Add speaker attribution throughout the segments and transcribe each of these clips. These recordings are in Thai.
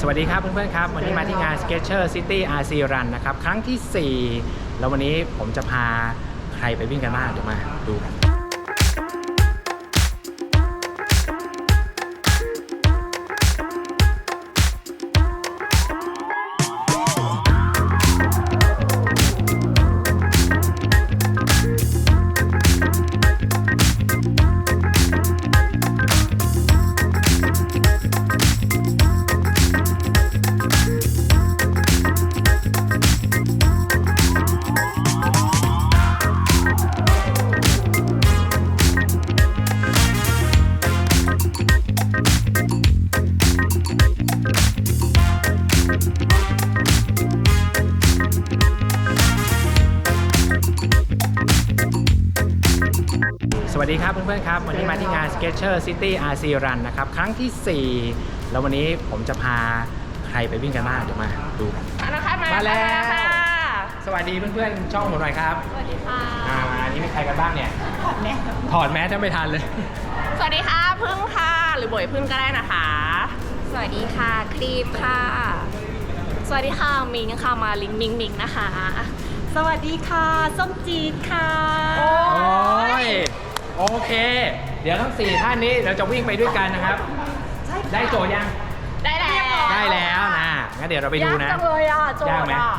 Speaker 1: สวัสดีครับเพื่อนๆครับ วันนี้มาที่งาน Sketcher City RC Run นะครับ ครั้งที่ 4 แล้ววันนี้ผมจะพาใครไปวิ่งกันบ้างเดี๋ยวมาดูกัน วัสดีครับเพื่อนๆครับ วันนี้มาที่งาน Sketcher City RC Run นะครับ ครั้งที่ 4 แล้ววันนี้ผมจะพาใครไปวิ่งกันบ้างเดี๋ยวมาดูกัน
Speaker 2: มาแล้วค่ะมา
Speaker 1: มาแล้ว
Speaker 2: ค่ะ
Speaker 1: สวัสดีเพื่อนๆ ช่องผมหน่อยครับ
Speaker 2: สวัสดีค่ะ
Speaker 1: อ่าอันนี้มีใครกันบ้างเนี่ย
Speaker 2: ขอดแม่
Speaker 1: ถอดแมสจะไม่ทันเลย
Speaker 2: สวัสดีค่ะพึ่งค่ะ หรือบ่อยพึ่งก็ได้นะคะ
Speaker 3: สวัสดีค่ะครีมค่ะ
Speaker 2: สวัสดีค่ะมิงค่ะมาลิงมิงมิงนะคะ
Speaker 3: สวัสดีค่ะส้มจีดค่ะ
Speaker 2: โอ้
Speaker 1: โอ้ย โอเค เดี๋ยวทั้ง 4 ท่านนี้เราจะวิ่งไปด้วยกันนะครับ ได้โจทย์ยัง
Speaker 2: ได้แล้ว
Speaker 1: ได้แล้วนะงั้นเดี๋ยวเราไปดูนะ
Speaker 2: ยากจังเลยอะโจ
Speaker 1: ยาก
Speaker 2: ท
Speaker 1: ไหม
Speaker 2: ย์อะ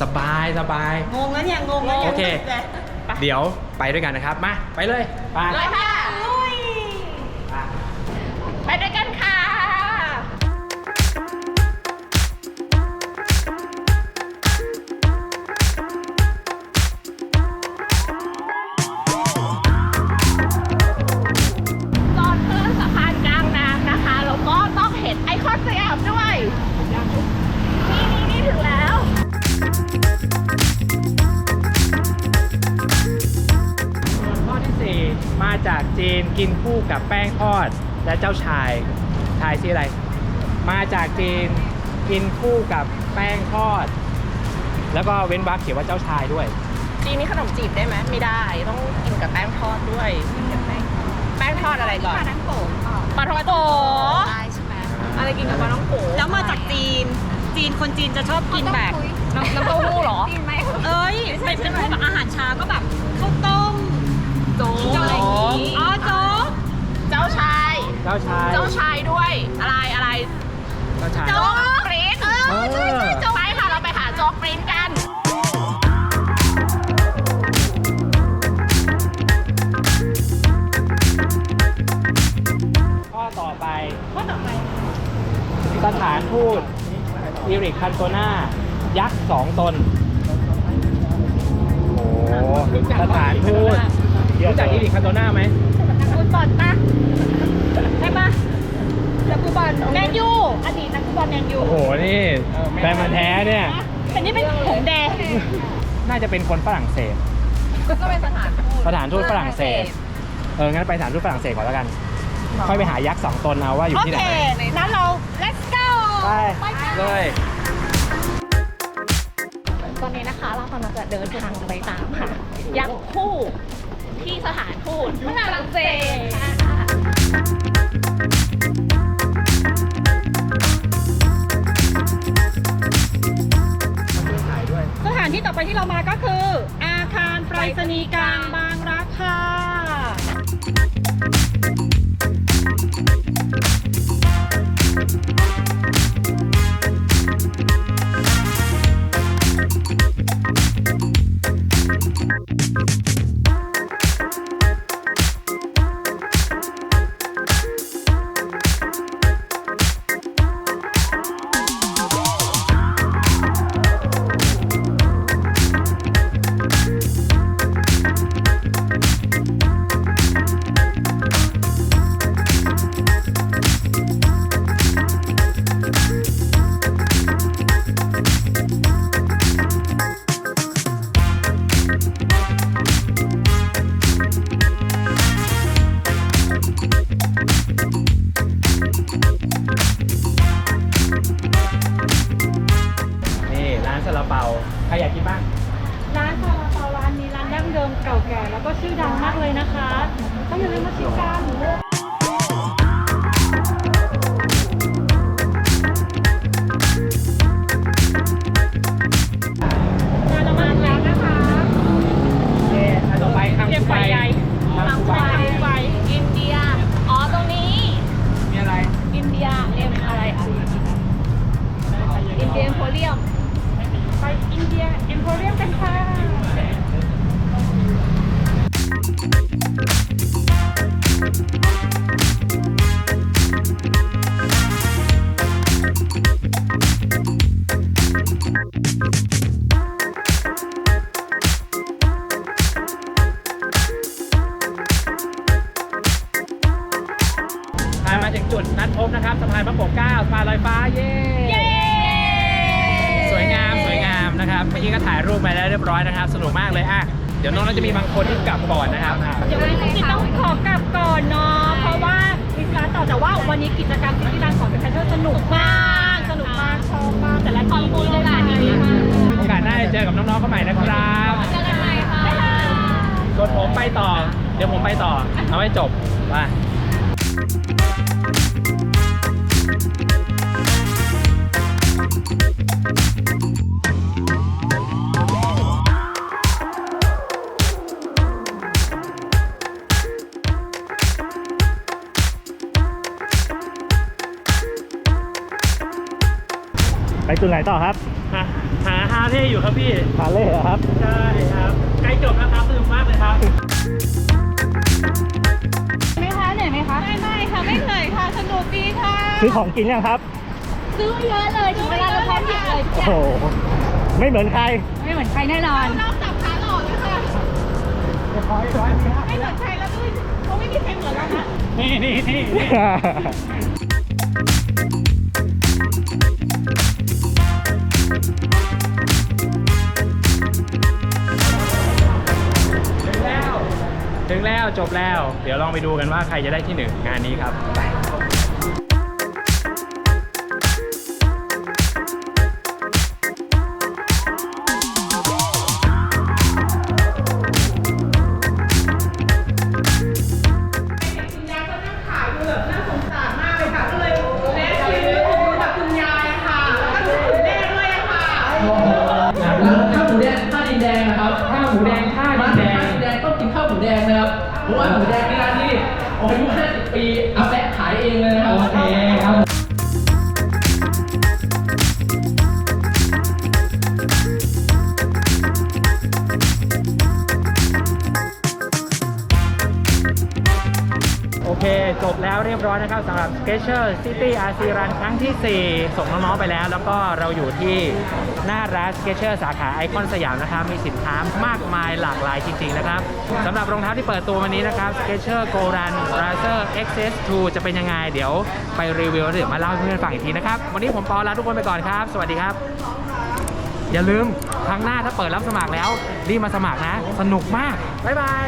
Speaker 1: สบายสบาย
Speaker 3: งงแล้วเนี่ยงงแล้ว
Speaker 1: โอ
Speaker 3: เนี่ย
Speaker 1: เค เดี๋ยวไปด้วยกันนะครับ มา ไปเลย ไป
Speaker 2: เลยค่ะ นกินคู่กั
Speaker 1: บแป้งทอด และเจ้าชายทายซิอะไร มาจากจีนกินคู่กับแป้งทอด แล้วก็เว้นวรรคเขียนว่าเจ้าชายด้วย
Speaker 2: จีนนี่ขนมจีบได้ไหมไม่ได้ต้องกินกับแป้งทอดด้วย แป้งทอดอะไรก่อน
Speaker 3: ปลาทั้งโกะ
Speaker 2: ปลาทอดโก
Speaker 3: ได้ใช่ไหม
Speaker 2: อะไรกินกับปลาท้องโก
Speaker 3: แล้วมาจากจีน จีนคนจีนจะชอบกินแบบ
Speaker 2: น้ำน้ำเต้าหู้เหรอ
Speaker 3: เอ้ยเป็นเป็นพวกแบบอาหารเช้าก็แบบข้าวต้ม
Speaker 2: โจ๊ก อะไรอย่างงี้
Speaker 3: อ๋อโจ๊ก
Speaker 2: เจ้าชาย
Speaker 1: เจ้าชาย
Speaker 2: เจ้าชายด้วยอะไรอะไร
Speaker 1: เจ้าชาย
Speaker 2: โจ๊กกรีน
Speaker 1: เออใช่ใช่
Speaker 2: โจ๊ก ไปค่ะเราไปหาโจ๊กกรีนกัน
Speaker 1: ข้อต่อไป
Speaker 3: ข้อต่อไป
Speaker 1: สถานทูตอิริกคันโตนายักษ์สองตน โอ้โหสถานทูต รู้จักอิริกคันโตนาไหม
Speaker 3: นักฟุตบอลปะใช่ปะนักฟุตบอลแมนยูอดีตนักฟุตบอลแมนยู
Speaker 1: โอ้โห นี่แฟนมันธุ์แท้เนี่ย
Speaker 3: แต่นี่เป็นผงแดง
Speaker 1: น่าจะเป็นคนฝรั่งเศส
Speaker 2: ก็เป็นสถานทูต
Speaker 1: สถานทูตฝรั่งเศส เออ งั้นไปสถานทูตฝรั่งเศสก่อนแล้วกัน ค่อยไปหายักษ์สองตนเอาว่าอยู่
Speaker 3: โอ
Speaker 1: ที่ไห
Speaker 3: เค น นั้นเรา let's go
Speaker 1: ไปเลย
Speaker 2: ตอนนี้นะคะเรากำลังจะเดินทางไปตามค่ะยักษ์คู่ ที่สถานทูตฝรั่งเศสค่ะ
Speaker 3: สถานที่ต่อไปที่เรามาก็คือ อาคารไปรษณีย์กลางบางรักค่ะ มากเลยนะคะ ต้องอย่าลืมมาชิมกัน
Speaker 2: มา
Speaker 1: ถึงจุดนัดพบนะครับสะพานพระปกเกล้าสะพานลอยฟ้าเย้สวยงามสวยงามนะครับเมื่อกี้ก็ถ่ายรูปไปแล้วเรียบร้อยนะครับ สนุกมากเลยอะเดี๋ยวน้องเราจะมีบางคนที่กลับก่อนนะครับอะ
Speaker 3: เดี๋ยววันนี้ต้องขอกลับก่อนเนาะเพราะว่ามีร้านต่อแต่ว่าวันนี้กิจกรรมที่ร้านของเป็นแพทเทิร์สนุกมาก สนุกมากชอบมากแต่ละทีมมีโอกาสดีมาก
Speaker 1: โอกาสหน้าจะเจอกับน้องๆเขาใหม่นะครับ
Speaker 2: เจอกันใหม่ค่ะ
Speaker 1: ส่วนผมไปต่อ เดี๋ยวผมไปต่อเอาให้จบว่า
Speaker 4: ไปจุดไหนต่อครับ
Speaker 1: หาหาฮาเล่อยู่ครับพี่
Speaker 4: ฮาเล่เหรอครับ
Speaker 1: ใช่ครับใกล้จบแล้วครับสนุกมากเลยครับ
Speaker 3: ไหมคะเหนื่อยไหมคะ ไม่ไม่ค่ะ ไม่เหนื่อยค่ะ สนุกดีค่ะ
Speaker 4: ซื้อของกินยังครับ
Speaker 3: ซื้อเยอะเลยถึงเวลาเราพร้อมหยิบเลย
Speaker 4: โอ้โห ไม่เหมือนใคร
Speaker 3: ไม่เหมือนใครแน่นอน นอกจากขาหล่อเลยค่ะไม่เหมือนใครแล้วด้วยเขาไม่มีใครเหมือนเรานะ
Speaker 1: นี่นี่นี่นี่ ถึงแล้วถึงแล้วจบแล้ว เดี๋ยวลองไปดูกันว่าใครจะได้ที่หนึ่งงานนี้ครับ
Speaker 5: ดงนะครับเพราะว่าหมูแดงนี่ร้านที่อายุ50ปีอาแปะขายเองเลยนะครับ
Speaker 1: โอเคครับ โอเค จบแล้วเรียบร้อยนะครับสำหรับ Sketcher City RC Run ครั้งที่ 4 ส่งน้องๆไปแล้ว แล้วก็เราอยู่ที่หน้าร้าน Sketcher สาขาไอคอนสยามนะครับ มีสินค้ามากมายหลากหลายจริง ๆ นะครับสำหรับรองเท้าที่เปิดตัววันนี้นะครับ Sketcher Go Run Racer XS2 จะเป็นยังไง เดี๋ยวไปรีวิวแล้วเดี๋ยวมาเล่าให้เพื่อนๆฟังอีกทีนะครับ วันนี้ผมปอลาทุกคนไปก่อนครับ สวัสดีครับ อย่าลืมครั้งหน้าถ้าเปิดรับสมัครแล้วรีบมาสมัครนะ สนุกมากบ๊ายบาย